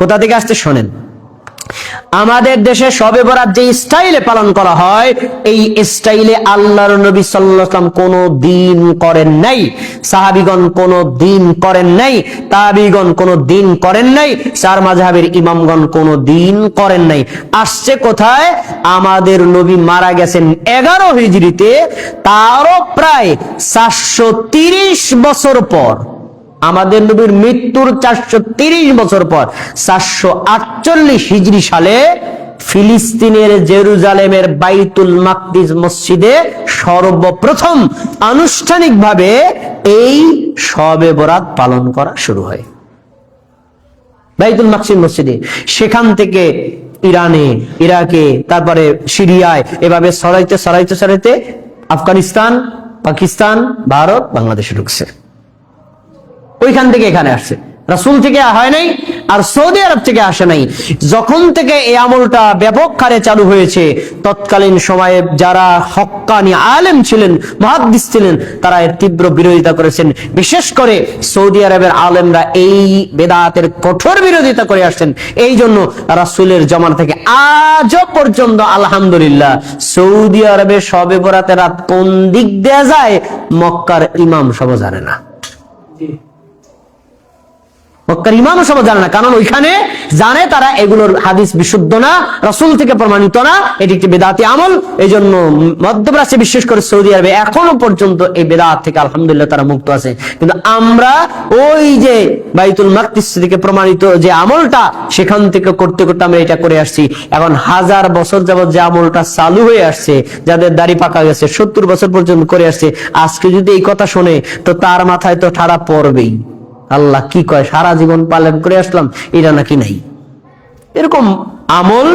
কোথা থেকে আসতে শোনেন। আমাদের দেশে সবে বরাত যে স্টাইলে পালন করা হয়, এই স্টাইলে আল্লাহর নবী সাল্লাম কোন দিন করেন নাই, সাহাবিগণ কোন দিন করেন নাই, তাবিগণ কোন দিন করেন নাই, চার মাঝহাবের ইমামগণ কোন দিন করেন নাই। আসছে কোথায়? আমাদের নবী মারা গেছেন এগারো হিজড়িতে, তারও প্রায় চারশো বছর পর। আমাদের নবীর মৃত্যুর চারশো বছর পর, চারশো আটচল্লিশ হিজড়ি সালে ফিলিস্তিনের জেরুজালেমের বাইতুল মাকদিস মসজিদে সর্বপ্রথম আনুষ্ঠানিকভাবে এই সবে বরাত পালন করা শুরু হয়। বাইতুল মাকসিদ মসজিদে। সেখান থেকে ইরানে, ইরাকে, তারপরে সিরিয়ায়, এভাবে সরাইতে সরাইতে সরাইতে আফগানিস্তান, পাকিস্তান, ভারত, বাংলাদেশে ঢুকছে। ওইখান থেকে এখানে আসছে। রাসুল থেকে হয় নাই আর সৌদি আরব থেকে আসে নাই। যখন থেকে এই আমলটা ব্যাপক হারে চালু হয়েছে, তৎকালীন সময়ে যারা হক্কানি আলেম ছিলেন, মহাদ্দিস ছিলেন, তারা এর তীব্র বিরোধিতা করেছেন। বিশেষ করে সৌদি আরবের আলেমরা এই বেদাতের কঠোর বিরোধিতা করে আসছেন। এই জন্য রাসুলের জমান থেকে আজও পর্যন্ত আলহামদুলিল্লাহ সৌদি আরবে সবে বরাতে রাত কোন দিক দেয়া যায়, মক্কার ইমাম সব জানে না। মক্কার ইমামও সব জানে না। কারণ ওইখানে জানে তারা এগুলোর হাদিস বিশুদ্ধ না, রসুল থেকে প্রমাণিত না, এটি একটি বেদাতি আমল। এই জন্য মধ্যপ্রাচ্যে বিশেষ করে সৌদি আরবে এখনও পর্যন্ত এই বেদাত থেকে আলহামদুলিল্লাহ তারা মুক্ত আছে। কিন্তু আমরা ওই যে বাইতুল মাকদিস থেকে প্রমাণিত যে আমলটা, সেখান থেকে করতে করতে আমরা এটা করে আসছি। এখন হাজার বছর যাবত যে আমলটা চালু হয়ে আসছে, যাদের দাড়ি পাকা গেছে, সত্তর বছর পর্যন্ত করে আসছে, আজকে যদি এই কথা শোনে, তো তার মাথায় তো ঠাড়া পড়বেই। আল্লাহ কি কয়? সারা জীবন পালন করে আসলাম এটা নাকি নাই। এরকম আমল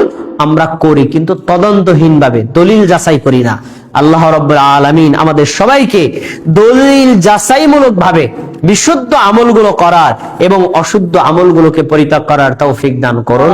আমরা করি, কিন্তু তদন্তহীন ভাবে দলিল যাচাই করি না। আল্লাহ রব আলমিন আমাদের সবাইকে দলিল যাচাইমূলক ভাবে বিশুদ্ধ আমলগুলো করার এবং অশুদ্ধ আমলগুলোকে পরিত্যাগ করার তাও ফিক দান করুন।